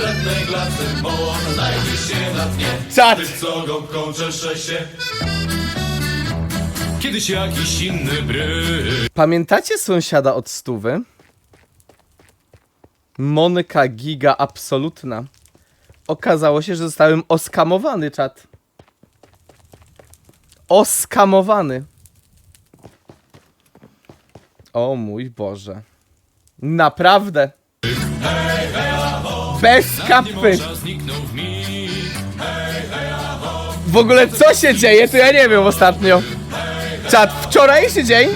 wrednej glace Moła znajdzie się na dnie Czad! Ty co gąbką czesze się Kiedyś jakiś inny bryk Pamiętacie sąsiada od stówy? Monika Giga absolutna. Okazało się, że zostałem oskamowany, czat. Oskamowany. O mój Boże. Naprawdę. Bez kapy. W ogóle co się dzieje, to ja nie wiem ostatnio. Czat, wczorajszy dzień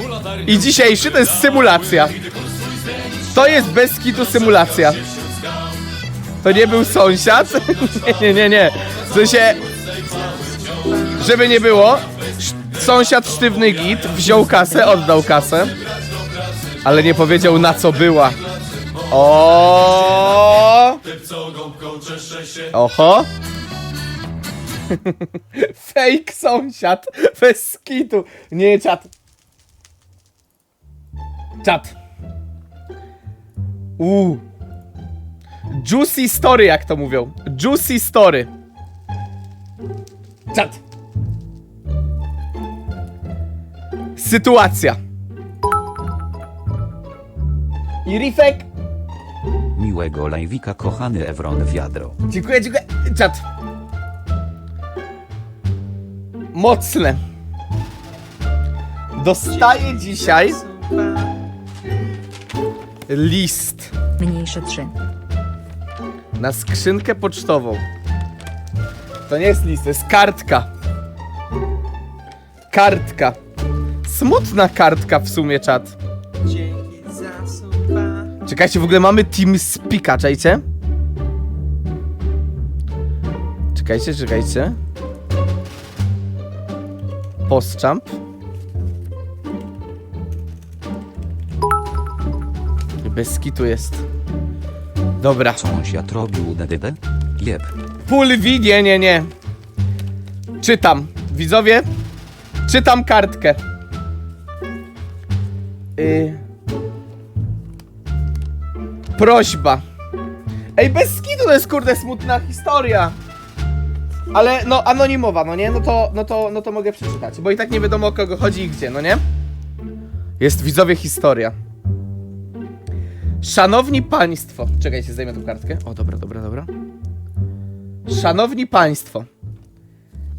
i dzisiejszy to jest symulacja. To jest bez kitu symulacja. To nie był sąsiad? Nie, nie, nie, nie. W sensie, żeby nie było, sąsiad sztywny git wziął kasę, oddał kasę, ale nie powiedział na co była. O, Gąbką czesze się Oho. Fake sąsiad. Bez skitu. Nie, czat. Czat. Uuu. Juicy story, jak to mówią. Juicy story. Czat. Sytuacja. I Rifek. Miłego live'ika kochany Evron Wiadro. Dziękuję, dziękuję. Czat. Mocne. Dostaję dzisiaj list Mniejsze 3. na skrzynkę pocztową. To nie jest list, to jest kartka. Kartka. Smutna kartka w sumie, czat. Czekajcie, w ogóle mamy Team Speaka, czajcie? Czekajcie, czekajcie. Postjump. Bez kitu jest. Dobra. Sąsiad robił DDD? Jeb. Pulwi, nie, nie, nie. Czytam. Widzowie, czytam kartkę. Y... Prośba. Ej, bez skitu to jest kurde smutna historia. Ale no anonimowa, no nie? No to, no to, no to mogę przeczytać, bo i tak nie wiadomo o kogo chodzi i gdzie, no nie? Jest widzowie historia. Szanowni Państwo. Czekajcie, zdejmę tą kartkę. O, dobra, dobra, dobra. Szanowni Państwo,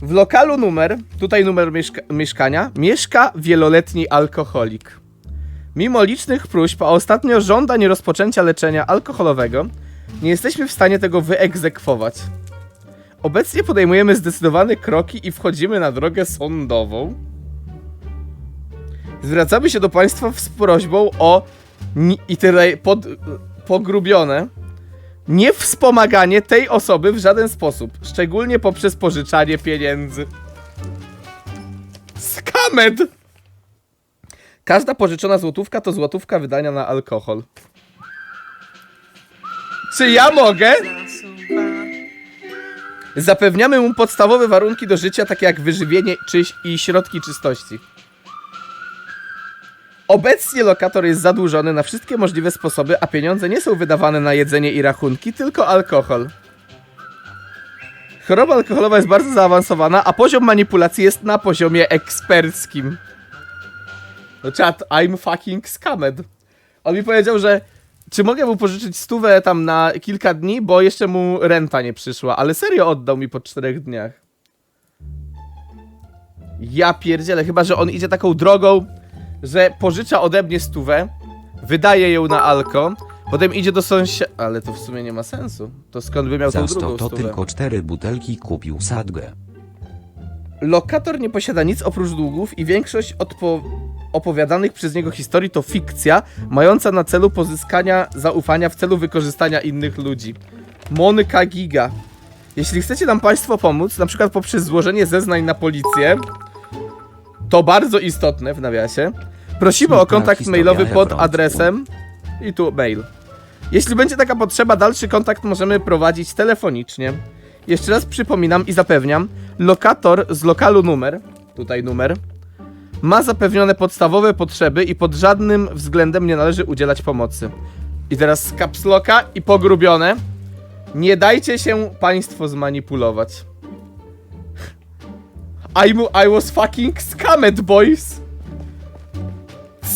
w lokalu numer, tutaj numer mieszka mieszkania, mieszka wieloletni alkoholik. Mimo licznych próśb, a ostatnio żądań rozpoczęcia leczenia alkoholowego, nie jesteśmy w stanie tego wyegzekwować. Obecnie podejmujemy zdecydowane kroki i wchodzimy na drogę sądową. Zwracamy się do Państwa z prośbą o i tyle pod, pogrubione nie wspomaganie tej osoby w żaden sposób, szczególnie poprzez pożyczanie pieniędzy. Skamed! Każda pożyczona złotówka to złotówka wydania na alkohol. Czy ja mogę? Zapewniamy mu podstawowe warunki do życia, takie jak wyżywienie czyś i środki czystości. Obecnie lokator jest zadłużony na wszystkie możliwe sposoby, a pieniądze nie są wydawane na jedzenie i rachunki, tylko alkohol. Choroba alkoholowa jest bardzo zaawansowana, a poziom manipulacji jest na poziomie eksperckim. No czat, I'm fucking scammed. On mi powiedział, że czy mogę mu pożyczyć stówę tam na kilka dni, bo jeszcze mu renta nie przyszła, ale serio oddał mi po czterech dniach. Ja pierdzielę, chyba że on idzie taką drogą, że pożycza ode mnie stówę, wydaje ją na alko, potem idzie do sąsiada... Ale to w sumie nie ma sensu. To skąd by miał tą Za drugą 100 to stówę? tylko cztery butelki kupił sadgę. Lokator nie posiada nic oprócz długów i większość opowiadanych przez niego historii to fikcja, mająca na celu pozyskania zaufania w celu wykorzystania innych ludzi. Monika Giga. Jeśli chcecie nam Państwo pomóc, na przykład poprzez złożenie zeznań na policję, to bardzo istotne w nawiasie, prosimy o kontakt mailowy pod adresem i tu mail. Jeśli będzie taka potrzeba, dalszy kontakt możemy prowadzić telefonicznie. Jeszcze raz przypominam i zapewniam, lokator z lokalu numer, tutaj numer, ma zapewnione podstawowe potrzeby i pod żadnym względem nie należy udzielać pomocy. I teraz locka i pogrubione. Nie dajcie się państwo zmanipulować. I'm, I was fucking scammed, boys.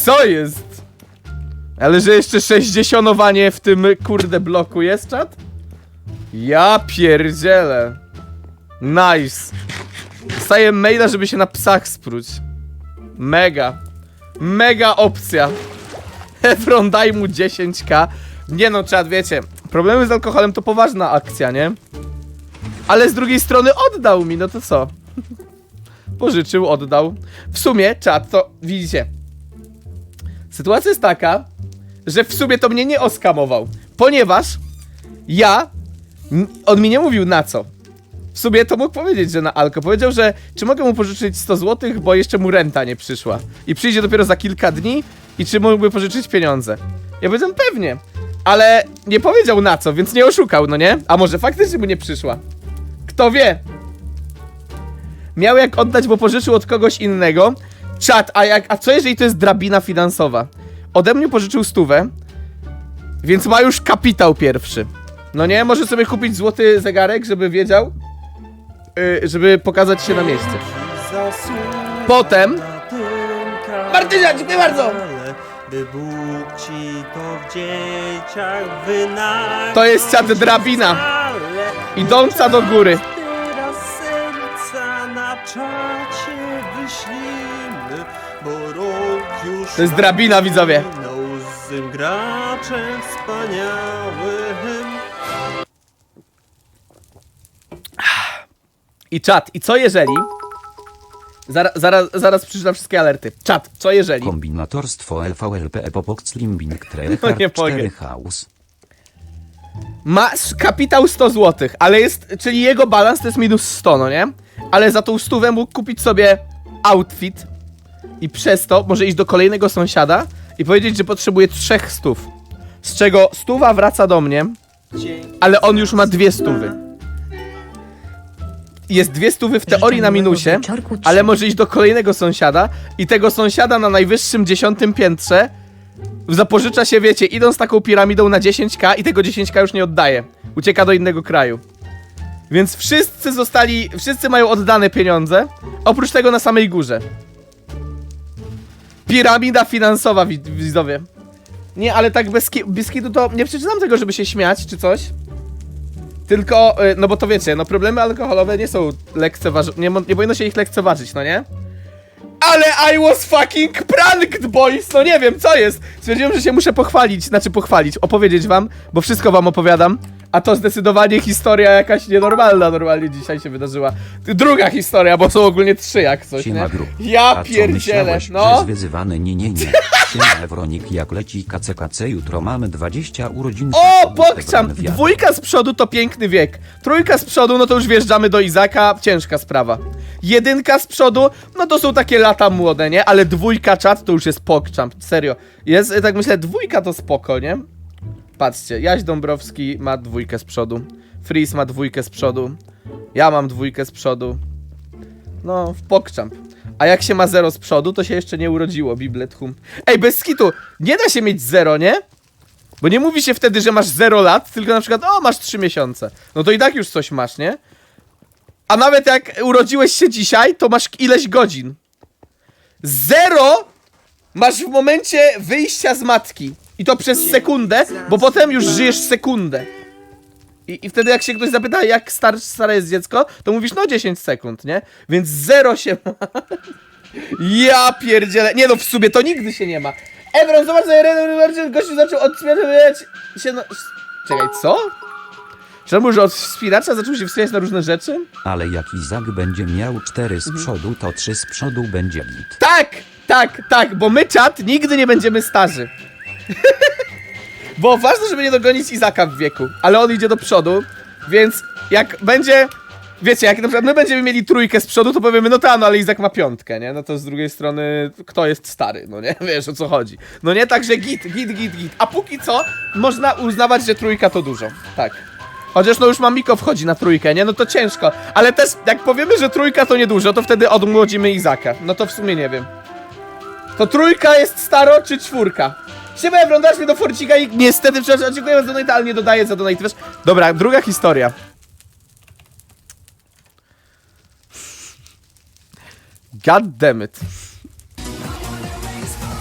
Co jest? Ale że jeszcze sześćdziesiątowanie w tym kurde bloku jest, czat? Ja pierdzielę. Nice. Dostaję maila, żeby się na psach spróć. Mega. Mega opcja. Efron daj mu 10k. Nie no, czad, wiecie. Problemy z alkoholem to poważna akcja, nie? Ale z drugiej strony oddał mi, no to co? Pożyczył, oddał. W sumie, czad, to widzicie. Sytuacja jest taka, że w sumie to mnie nie oskamował. Ponieważ ja. On mi nie mówił na co. W sumie to mógł powiedzieć, że na alko. Powiedział, że czy mogę mu pożyczyć 100 zł, bo jeszcze mu renta nie przyszła. I przyjdzie dopiero za kilka dni i czy mógłby pożyczyć pieniądze. Ja powiedziałem pewnie. Ale nie powiedział na co, więc nie oszukał, no nie? A może faktycznie mu nie przyszła. Kto wie? Miał jak oddać, bo pożyczył od kogoś innego. Czat, a, jak, a co jeżeli to jest drabina finansowa? Ode mnie pożyczył stówę, więc ma już kapitał pierwszy. No nie, może sobie kupić złoty zegarek, żeby wiedział, yy, żeby pokazać się na mieście. Potem- Martyna, dziękuję bardzo! By Bóg ci to w dzieciach wynajął. To jest ciat drabina. Idąca do góry. Teraz serca na czacie wyślimy, bo rok już To jest drabina, widzowie. minął z tym graczem wspaniałym. I czat, i co jeżeli... Zaraz, zaraz, zaraz przeczytam wszystkie alerty. Czat, co jeżeli... Kombinatorstwo LVLP Epopok Slimbing No nie Trehard mogę. 4 House. Ma s- kapitał 100 zł, ale jest, czyli jego balans to jest minus 100, no nie? Ale za tą stówę mógł kupić sobie outfit i przez to może iść do kolejnego sąsiada i powiedzieć, że potrzebuje trzech stów. Z czego stuwa wraca do mnie, ale on już ma dwie stówy. Jest dwie stówy w teorii na minusie, ale może iść do kolejnego sąsiada i tego sąsiada na najwyższym dziesiątym piętrze zapożycza się, wiecie, idąc taką piramidą na 10k i tego 10k już nie oddaje. Ucieka do innego kraju. Więc wszyscy zostali, wszyscy mają oddane pieniądze, oprócz tego na samej górze. Piramida finansowa, wid- widzowie. Nie, ale tak bez, bez kitu to nie przeczytam tego, żeby się śmiać czy coś. Tylko, y, no bo to wiecie, no problemy alkoholowe nie są lekceważy... Nie, nie powinno się ich lekceważyć, no nie? Ale I was fucking pranked, boys! No nie wiem, co jest? Stwierdziłem, że się muszę pochwalić, znaczy pochwalić, opowiedzieć wam, bo wszystko wam opowiadam. A to zdecydowanie historia jakaś nienormalna normalnie dzisiaj się wydarzyła. Druga historia, bo są ogólnie trzy jak coś, nie? Ja A co pierdzielę, myślałeś, no. że zwyzywany nie nie nie. Siema Ewronik jak leci KCKC jutro mamy 20 urodzin. O, pokczam! Dwójka z przodu to piękny wiek. Trójka z przodu, no to już wjeżdżamy do Izaka, ciężka sprawa. Jedynka z przodu, no to są takie lata młode, nie? Ale dwójka czat to już jest pokczam, serio. Jest, tak myślę, dwójka to spoko, nie? Patrzcie, Jaś Dąbrowski ma dwójkę z przodu. Freeze ma dwójkę z przodu. Ja mam dwójkę z przodu. No, w pokczamp. A jak się ma zero z przodu, to się jeszcze nie urodziło, Biblet hum. Ej, bez skitu, nie da się mieć zero, nie? Bo nie mówi się wtedy, że masz 0 lat, tylko na przykład, o, masz 3 miesiące. No to i tak już coś masz, nie? A nawet jak urodziłeś się dzisiaj, to masz ileś godzin. Zero masz w momencie wyjścia z matki. I to przez sekundę, bo potem już żyjesz sekundę. I, I wtedy jak się ktoś zapyta, jak star, stare jest dziecko, to mówisz, no 10 sekund, nie? Więc zero się ma. Ja pierdzielę. Nie no, w sumie to nigdy się nie ma. Ebron, zobacz, że gościu zaczął odświeżać się no... Czekaj, co? Mówi, że od wspinacza zaczął się wspinać na różne rzeczy? Ale jak Izak będzie miał 4 z przodu, to 3 z przodu będzie git. Tak, tak, tak, bo my czat nigdy nie będziemy starzy. bo ważne, żeby nie dogonić Izaka w wieku, ale on idzie do przodu, więc jak będzie... Wiecie, jak na przykład my będziemy mieli trójkę z przodu, to powiemy, no ta, no ale Izak ma piątkę, nie? No to z drugiej strony, kto jest stary, no nie? Wiesz o co chodzi. No nie, także git, git, git, git. A póki co, można uznawać, że trójka to dużo. Tak. Chociaż no już Mamiko wchodzi na trójkę, nie? No to ciężko. Ale też, jak powiemy, że trójka to niedużo, to wtedy odmłodzimy Izaka. No to w sumie nie wiem. To trójka jest staro, czy czwórka? Siema Evron, dasz mnie do Forcika i niestety, przepraszam, dziękuję za donate, ale nie dodaję za donate? Dobra, druga historia. God damn it.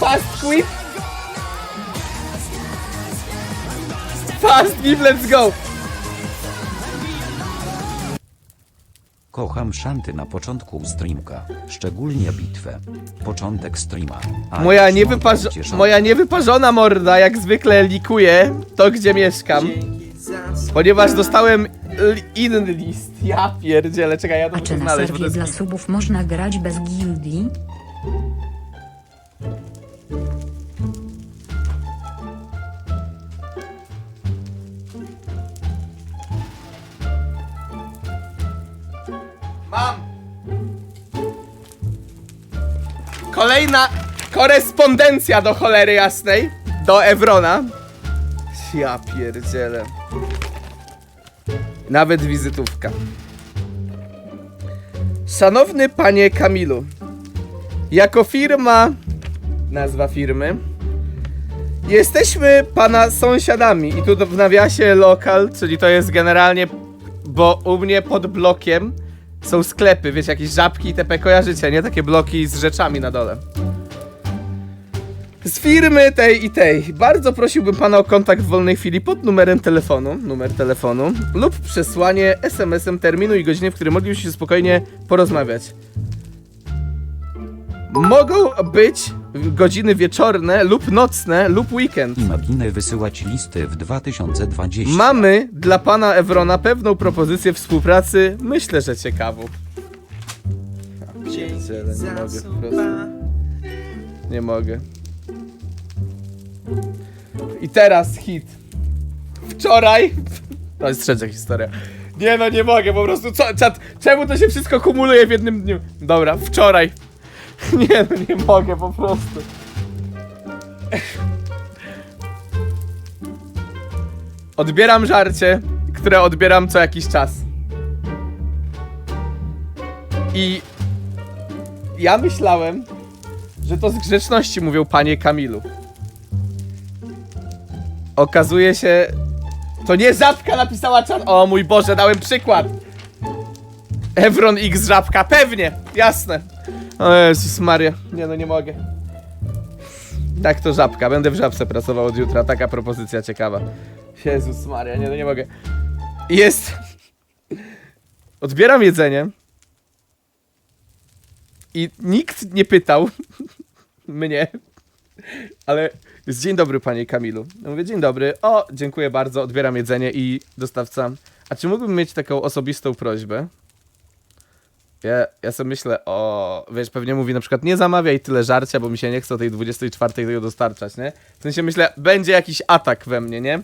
Fast quit. Fast give, let's go. Kocham szanty na początku streamka, szczególnie bitwę. Początek streama. Moja, ucieszona. moja niewyparzona morda jak zwykle likuje to, gdzie mieszkam. Ponieważ dostałem inny list. Ja pierdzielę, czekaj, ja to A muszę czy na znaleźć, bo to serwie jest... dla subów można grać bez gildii? Kolejna korespondencja do cholery jasnej. Do Evrona. Ja pierdzielę. Nawet wizytówka. Szanowny panie Kamilu. Jako firma... Nazwa firmy. Jesteśmy pana sąsiadami i tu w nawiasie lokal, czyli to jest generalnie, bo u mnie pod blokiem są sklepy, wiecie, jakieś żabki i TP kojarzycie, nie? Takie bloki z rzeczami na dole. Z firmy tej i tej. Bardzo prosiłbym pana o kontakt w wolnej chwili pod numerem telefonu, numer telefonu, lub przesłanie SMS-em terminu i godziny, w którym moglibyśmy się spokojnie porozmawiać. Mogą być godziny wieczorne lub nocne lub weekend. Imaginę wysyłać listy w 2020. Mamy dla pana Evrona pewną propozycję współpracy, myślę, że ciekawą. dzięki Pierdziele, nie za mogę po prostu. Nie mogę. I teraz hit. Wczoraj. To jest trzecia historia. Nie no, nie mogę, po prostu. Co, czat, czemu to się wszystko kumuluje w jednym dniu? Dobra, wczoraj. Nie no, nie mogę po prostu. Odbieram żarcie, które odbieram co jakiś czas. I ja myślałem, że to z grzeczności mówią panie Kamilu. Okazuje się, to nie Żabka napisała czat. O mój Boże, dałem przykład. Evron X Żabka, pewnie, jasne. O Jezus Maria, nie no nie mogę. Tak to Żabka, będę w Żabce pracował od jutra, taka propozycja ciekawa. Jezus Maria, nie no nie mogę. Jest... Odbieram jedzenie. I nikt nie pytał mnie, ale jest dzień dobry panie Kamilu. Ja mówię dzień dobry, o dziękuję bardzo, odbieram jedzenie i dostawca. A czy mógłbym mieć taką osobistą prośbę? Ja, ja sobie myślę, o, wiesz, pewnie mówi na przykład nie zamawiaj tyle żarcia, bo mi się nie chce o tej 24 tego dostarczać, nie? W sensie myślę, będzie jakiś atak we mnie, nie?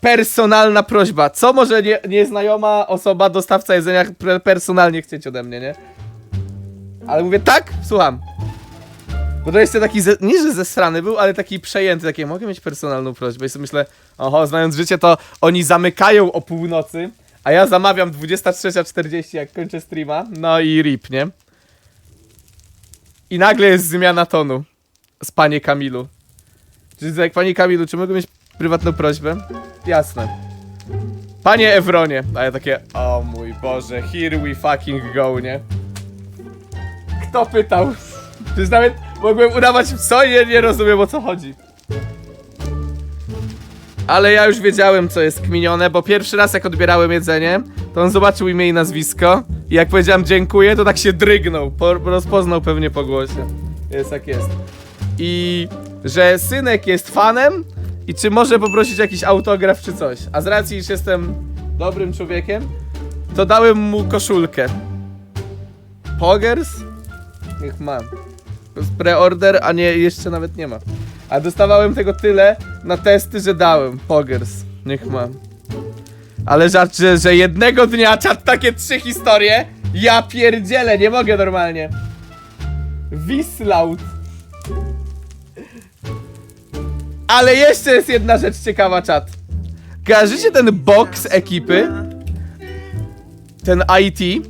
Personalna prośba. Co może nie, nieznajoma osoba, dostawca jedzenia personalnie chcieć ode mnie, nie? Ale mówię, tak? Słucham. Bo to jest taki, ze, nie że zesrany był, ale taki przejęty, takie, mogę mieć personalną prośbę. I sobie myślę, oho, znając życie, to oni zamykają o północy, a ja zamawiam 23.40, jak kończę streama. No i rip, nie? I nagle jest zmiana tonu z panie Kamilu. Czyli jak panie Kamilu, czy mogę mieć prywatną prośbę? Jasne. Panie Evronie. A ja takie, o mój Boże, here we fucking go, nie? Kto pytał? Przecież nawet mogłem udawać co? Nie, nie rozumiem o co chodzi. Ale ja już wiedziałem co jest kminione, bo pierwszy raz jak odbierałem jedzenie, to on zobaczył imię i nazwisko i jak powiedziałem dziękuję, to tak się drygnął, po, rozpoznał pewnie po głosie. Jest jak jest. I że synek jest fanem i czy może poprosić jakiś autograf czy coś. A z racji, iż jestem dobrym człowiekiem, to dałem mu koszulkę. Pogers? Niech ma. To jest preorder, a nie, jeszcze nawet nie ma. A dostawałem tego tyle na testy, że dałem. Pogers. Niech ma. Ale żart, że, że jednego dnia czat takie trzy historie. Ja pierdzielę, nie mogę normalnie. Wislaut. Ale jeszcze jest jedna rzecz ciekawa, czat. Kojarzycie ten box ekipy? Ten IT?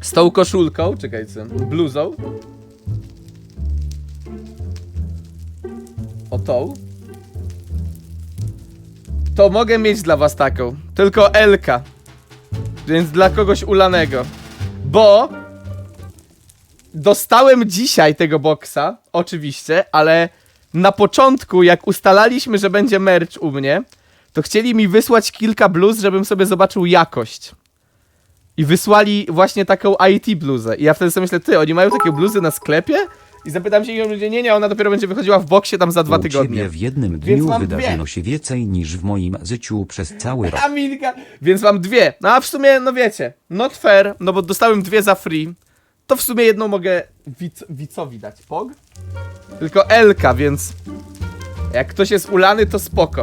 Z tą koszulką, czekajcie, bluzą. o tą, to mogę mieć dla was taką. Tylko Elka. Więc dla kogoś ulanego. Bo dostałem dzisiaj tego boksa, oczywiście, ale na początku, jak ustalaliśmy, że będzie merch u mnie, to chcieli mi wysłać kilka bluz, żebym sobie zobaczył jakość. I wysłali właśnie taką IT bluzę. I ja wtedy sobie myślę, ty, oni mają takie bluzy na sklepie? I zapytam się i on będzie, nie, nie, ona dopiero będzie wychodziła w boksie tam za dwa U tygodnie. ciebie w jednym Więc dniu mam wydarzyło dwie. się więcej niż w moim życiu przez cały rok. Amilka. Więc mam dwie. No a w sumie, no wiecie, not fair, no bo dostałem dwie za free. To w sumie jedną mogę wic, wicowi dać. Pog? Tylko Elka, więc jak ktoś jest ulany, to spoko.